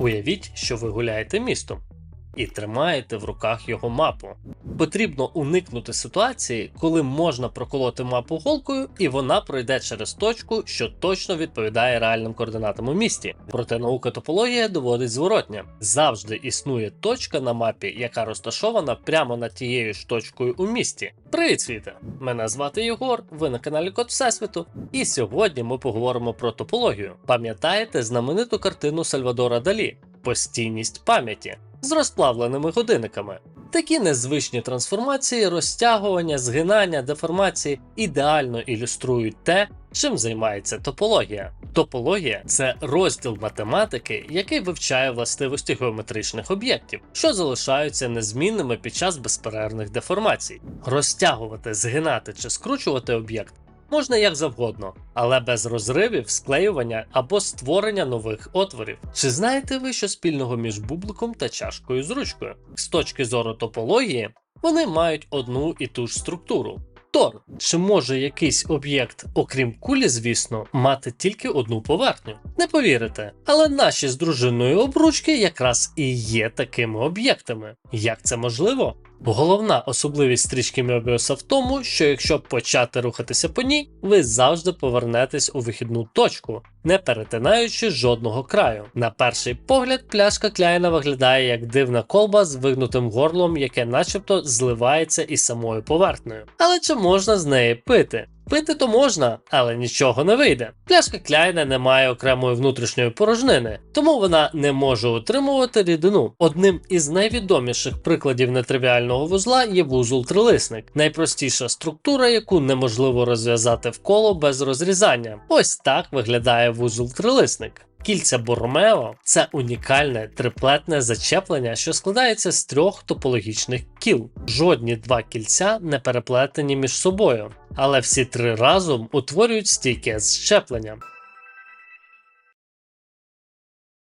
Уявіть, що ви гуляєте містом і тримаєте в руках його мапу. Потрібно уникнути ситуації, коли можна проколоти мапу голкою, і вона пройде через точку, що точно відповідає реальним координатам у місті. Проте наука топологія доводить зворотня. Завжди існує точка на мапі, яка розташована прямо над тією ж точкою у місті. Привіт! Мене звати Єгор, ви на каналі Код Всесвіту, і сьогодні ми поговоримо про топологію. Пам'ятаєте знамениту картину Сальвадора Далі Постійність пам'яті з розплавленими годинниками. Такі незвичні трансформації, розтягування, згинання, деформації ідеально ілюструють те, чим займається топологія. Топологія це розділ математики, який вивчає властивості геометричних об'єктів, що залишаються незмінними під час безперервних деформацій. Розтягувати, згинати чи скручувати об'єкт можна як завгодно, але без розривів, склеювання або створення нових отворів. Чи знаєте ви, що спільного між бубликом та чашкою з ручкою? З точки зору топології, вони мають одну і ту ж структуру. Тор, чи може якийсь об'єкт, окрім кулі, звісно, мати тільки одну поверхню? Не повірите, але наші з дружиною обручки якраз і є такими об'єктами. Як це можливо? Головна особливість стрічки Мебіуса в тому, що якщо почати рухатися по ній, ви завжди повернетесь у вихідну точку, не перетинаючи жодного краю. На перший погляд, пляшка Кляйна виглядає як дивна колба з вигнутим горлом, яке начебто зливається із самою поверхнею. Але чи можна з неї пити? Пити то можна, але нічого не вийде. Пляшка Кляйна не має окремої внутрішньої порожнини, тому вона не може утримувати рідину. Одним із найвідоміших прикладів нетривіального вузла є вузол трилисник, найпростіша структура, яку неможливо розв'язати в коло без розрізання. Ось так виглядає вузол трилисник. Кільця Боромео це унікальне триплетне зачеплення, що складається з трьох топологічних кіл. Жодні два кільця не переплетені між собою, але всі три разом утворюють стійке зчеплення.